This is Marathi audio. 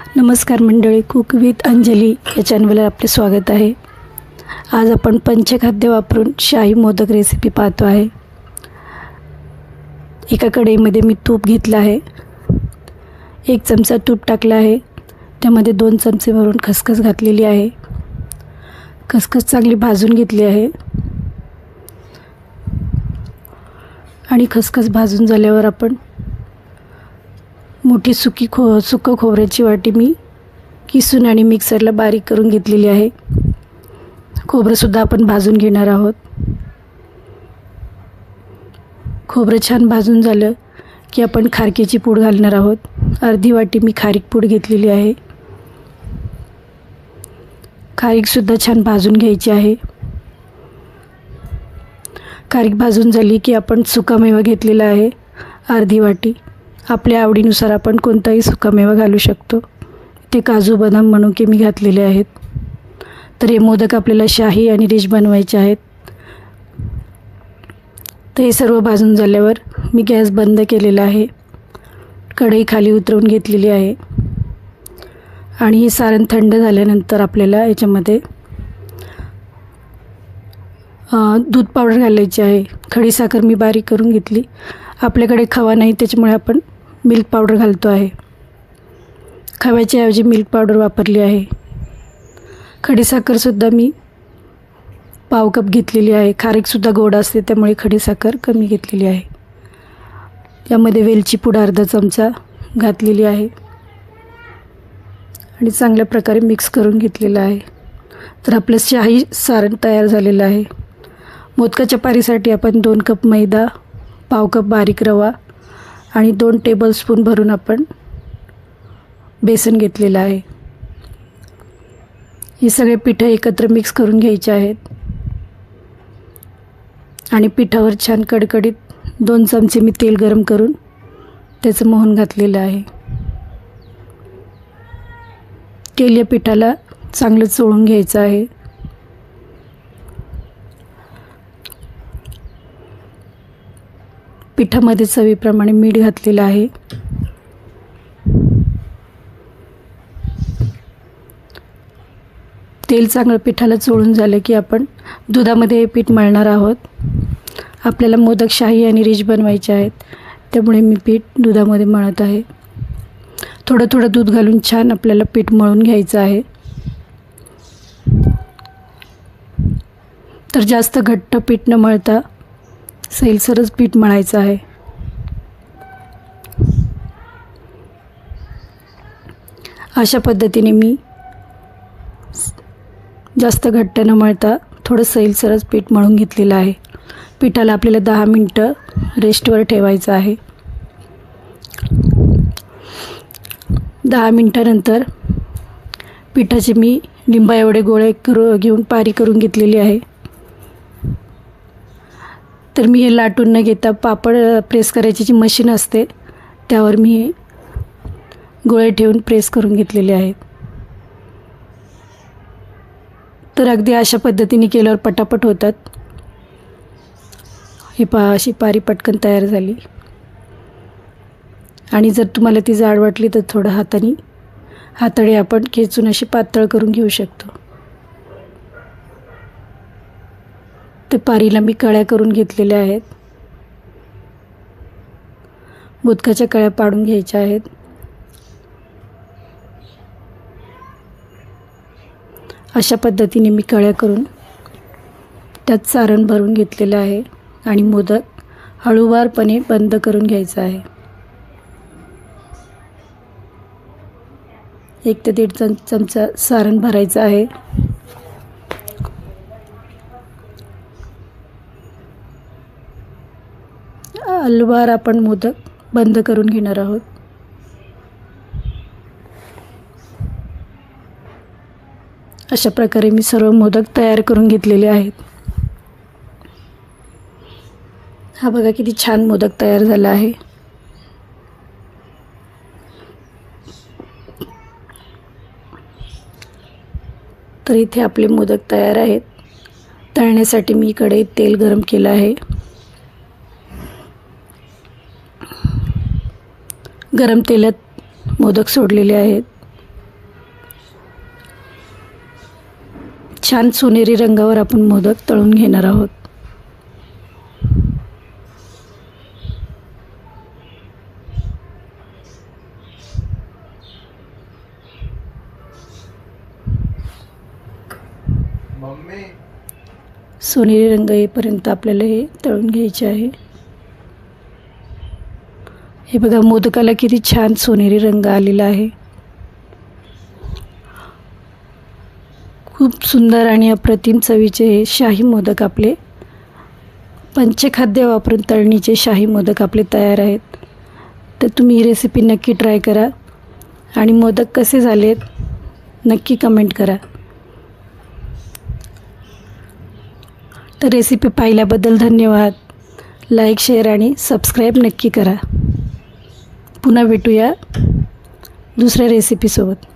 नमस्कार मंडळी कुक विथ अंजली या चॅनलवर आपले स्वागत आहे. आज आपण पंचखाद्य वापरून शाही मोदक रेसिपी पाहतो आहे. एका कढईमध्ये मी तूप घेतलं आहे. एक चमचा तूप टाकला आहे. त्यामध्ये दोन चमचे भरून खसखस घातलेली आहे. खसखस चांगली भाजून घेतली आहे. आणि खसखस भाजून झाल्यावर आपण मोठी सुकी खो सुकं खोबऱ्याची वाटी मी किसून आणि मिक्सरला बारीक करून घेतलेली आहे. खोबरंसुद्धा आपण भाजून घेणार आहोत. खोबरं छान भाजून झालं की आपण खारकेची पूड घालणार आहोत. अर्धी वाटी मी खारीक पूड घेतलेली आहे. खारीकसुद्धा छान भाजून घ्यायची आहे. खारीक भाजून झाली की आपण सुकामेवा घेतलेला आहे. अर्धी वाटी. आपल्या आवडीनुसार आपण कोणताही सुकामेवा घालू शकतो. ते काजू बदाम म्हणून की मी घातलेले आहेत. तर हे मोदक आपल्याला शाही आणि डिश बनवायचे आहेत. तर हे सर्व भाजून झाल्यावर मी गॅस बंद केलेला आहे. कढई खाली उतरवून घेतलेली आहे. आणि हे सारण थंड झाल्यानंतर आपल्याला याच्यामध्ये दूध पावडर घालायची आहे. खडीसाखर मी बारीक करून घेतली. आपल्याकडे खवा नाही त्याच्यामुळे आपण मिल्क पावडर घालतो आहे. खव्याच्या ऐवजी मिल्क पावडर वापरली आहे. खडीसाखरसुद्धा मी पाव कप घेतलेली आहे. खारीकसुद्धा गोड असते त्यामुळे खडीसाखर कमी घेतलेली आहे. यामध्ये वेलची पूड अर्धा चमचा घातलेली आहे. आणि चांगल्या प्रकारे मिक्स करून घेतलेलं आहे. तर आपलं शाही सारण तयार झालेलं आहे. मोदकाच्या पारीसाठी आपण दोन कप मैदा पाव कप बारीक रवा आणि दोन टेबलस्पून भरून आपण बेसन घेतलेलं आहे. हे सगळे पिठं एकत्र मिक्स करून घ्यायचे आहेत. आणि पिठावर छान कडकडीत दोन चमचे मी तेल गरम करून त्याचं मोहन घातलेलं आहे. तेल या पिठाला चांगलं चोळून घ्यायचं आहे. पिठामध्ये चवीप्रमाणे मीठ घातलेलं आहे. तेल चांगलं पिठाला चोळून झालं की आपण दुधामध्ये हे पीठ मळणार आहोत. आपल्याला मोदक शाही आणि रिच बनवायचे आहेत. त्यामुळे मी पीठ दुधामध्ये मळत आहे. थोडं थोडं दूध घालून छान आपल्याला पीठ मळून घ्यायचं आहे. तर जास्त घट्ट पीठ न मळता सैलसरच पीठ मळायचं आहे. अशा पद्धतीने मी जास्त घट्ट न मळता थोडं सैलसरच पीठ मळून घेतलेलं आहे. पिठाला आपल्याला दहा मिनटं रेस्टवर ठेवायचं आहे. दहा मिनटानंतर पिठाचे मी लिंबा एवढे गोळे करू घेऊन पारी करून घेतलेली आहे. तर मी हे लाटून न घेता पापड प्रेस करायची जी मशीन असते त्यावर मी गोळे ठेवून प्रेस करून घेतलेले आहेत. तर अगदी अशा पद्धतीने केल्यावर पटापट होतात. ही पा अशी पारी पटकन तयार झाली. आणि जर तुम्हाला ती जाड वाटली तर थोडं हाताने हाताळे आपण खेचून अशी पातळ करून घेऊ शकतो. ते पारीला मी कळ्या करून घेतलेल्या आहेत. मोदकाच्या कळ्या पाडून घ्यायच्या आहेत. अशा पद्धतीने मी कळ्या करून त्यात सारण भरून घेतलेलं आहे आणि मोदक हळूवारपणे बंद करून घ्यायचं आहे. एक ते दीड चम चमचा सारण भरायचं आहे. हलवार आपण मोदक बंद करून घेणार आहोत. अशा प्रकारे मी सर्व मोदक तयार करून घेतलेले आहेत. हा बघा किती छान मोदक तयार झाला आहे. तर इथे आपले मोदक तयार आहेत. तळण्यासाठी मी इकडे तेल गरम केलं आहे. गरम तेलात मोदक सोडलेले आहेत. छान सोनेरी रंगावर आपण मोदक तळून घेणार आहोत. सोनेरी रंग येईपर्यंत आपल्याला हे तळून घ्यायचे आहे. हे बघा मोदकाला किती छान सोनेरी रंग आलेला आहे. खूप सुंदर आणि अप्रतिम चवीचे हे शाही मोदक आपले. पंचखाद्य वापरून तळणीचे शाही मोदक आपले तयार आहेत. तर तुम्ही ही रेसिपी नक्की ट्राय करा. आणि मोदक कसे झालेत नक्की कमेंट करा. तर रेसिपी पाहिल्याबद्दल धन्यवाद. लाईक शेअर आणि सबस्क्राईब नक्की करा. पुन्हा भेटूया दुसऱ्या रेसिपीसोबत